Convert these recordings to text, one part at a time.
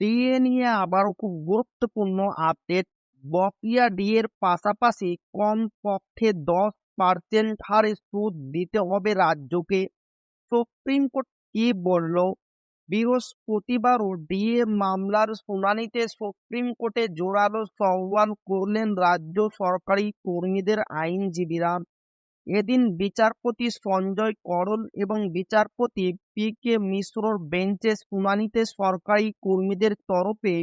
DA নিয়ে আবারও খুব গুরুত্বপূর্ণ আপডেট বকেয়া ডিএর পাশাপাশি কমপক্ষে দশ পার্সেন্ট হারে সুদ দিতে হবে রাজ্যকে। সুপ্রিম কোর্ট কি বলল? বৃহস্পতিবারও ডিএ মামলার শুনানিতে সুপ্রিম কোর্টে জোরালো সওয়াল করলেন রাজ্য সরকারি কর্মীদের আইনজীবীরা। এদিন বিচারপতি সঞ্জয় করল এবং বিচারপতি পি কে মিশ্রর বেঞ্চে শুনানিতে সরকারি কর্মীদের তরফে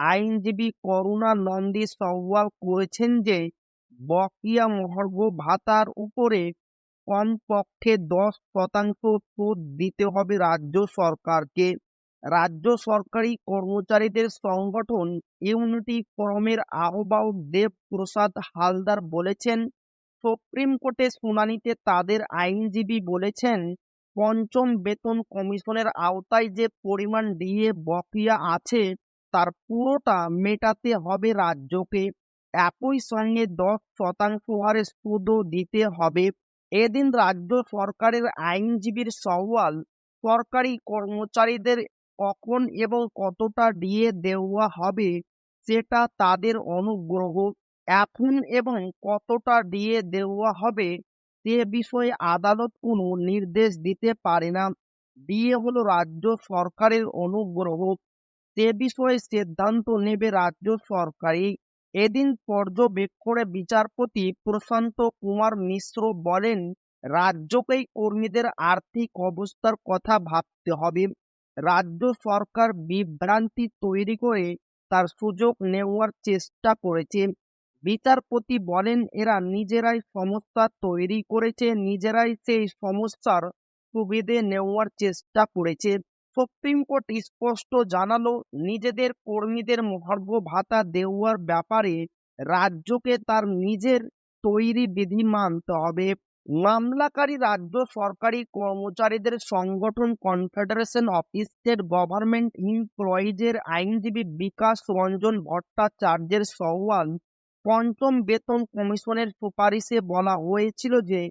আইনজীবী করুণা নন্দী সওয়াল করেছেন যে, বকিয়া মহার্ঘ ভাতার উপরে কমপক্ষে দশ শতাংশ সুদ দিতে হবে রাজ্য সরকারকে। রাজ্য সরকারি কর্মচারীদের সংগঠন ইউনিটি ফোরামের আহ্বায়ক দেব প্রসাদ হালদার বলেছেন সুপ্রিম কোর্টে শুনানিতে তাদের আইনজীবী বলেছেন, পঞ্চম বেতন কমিশনের আওতায় যে পরিমাণ ডিএ বকেয়া আছে, তার পুরোটা মেটাতে হবে রাজ্যকে। একই সঙ্গে দশ শতাংশ হারে সুদও দিতে হবে। এদিন রাজ্য সরকারের আইনজীবীর সওয়াল, সরকারি কর্মচারীদের কখন এবং কতটা ডিএ দেওয়া হবে, সেটা তাদের অনুগ্রহ। এখন এবং কতটা দিয়ে দেওয়া হবে সে বিষয়ে আদালত কোনো নির্দেশ দিতে পারে না। ডিএ হলো রাজ্য সরকারের অনুগ্রহ। সে বিষয়ে সিদ্ধান্ত নেবে রাজ্য সরকারই। এদিন পর্যবেক্ষণে বিচারপতি প্রশান্ত কুমার মিশ্র বলেন, রাজ্যকেই কর্মীদের আর্থিক অবস্থার কথা ভাবতে হবে। রাজ্য সরকার বিভ্রান্তি তৈরি করে তার সুযোগ নেওয়ার চেষ্টা করেছে। বিচারপতি বলেন, এরা নিজেরাই সমস্যা তৈরি করেছে, নিজেরাই সেই সমস্যার সুবিধে নেওয়ার চেষ্টা করেছে। সুপ্রিম কোর্ট স্পষ্ট জানালো, নিজেদের কর্মীদের মহার্ঘ ভাতা দেওয়ার ব্যাপারে রাজ্যকে তার নিজের তৈরি বিধি মানতে হবে। মামলাকারী রাজ্য সরকারি কর্মচারীদের সংগঠন কনফেডারেশন অফ স্টেট গভর্নমেন্ট এমপ্লয়িজের আইনজীবী বিকাশ রঞ্জন ভট্টাচার্যের সওয়াল পঞ্চম বেতন কমিশনের সুপারিশে বলা হয়েছিল যে,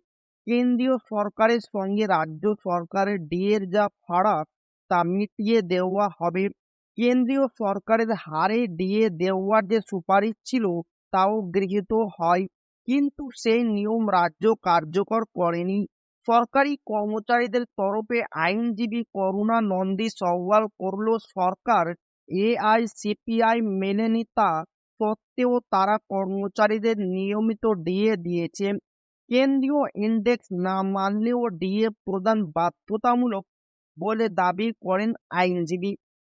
কেন্দ্রীয় সরকারের সঙ্গে রাজ্য সরকারের ডিএর যা ফারাক তা মিটিয়ে দেওয়া হবে। কেন্দ্রীয় সরকারের হারে ডিএ দেওয়ার যে সুপারিশ ছিল তাও গৃহীত হয়, কিন্তু সেই নিয়ম রাজ্য কার্যকর করেনি। সরকারি কর্মচারীদের তরফে আইনজীবী করুণা নন্দী সওয়াল করল, সরকার এআইসিপিআই মেনেনি তা সত্ত্বেও তারা কর্মচারীদের নিয়মিত ডিএ দিয়েছে। কেন্দ্রীয় ইন্ডেক্স না মানলেও ডিএ প্রদান বাধ্যতামূলক বলে দাবি করেন আইনজীবী।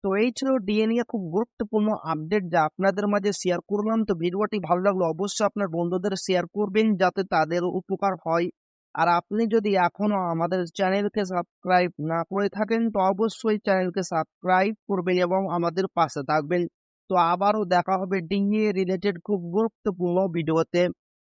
তো এই ছিল ডিএ নিয়ে খুব গুরুত্বপূর্ণ আপডেট যা আপনাদের মাঝে শেয়ার করলাম। তো ভিডিওটি ভালো লাগল অবশ্যই আপনার বন্ধুদের শেয়ার করবেন যাতে তাদের উপকার হয়। আর আপনি যদি এখনও আমাদের চ্যানেলকে সাবস্ক্রাইব না করে থাকেন, তো অবশ্যই চ্যানেলকে সাবস্ক্রাইব করবেন এবং আমাদের পাশে থাকবেন। তো আবারও দেখা হবে ডিএ রিলেটেড খুব গুরুত্বপূর্ণ ভিডিওতে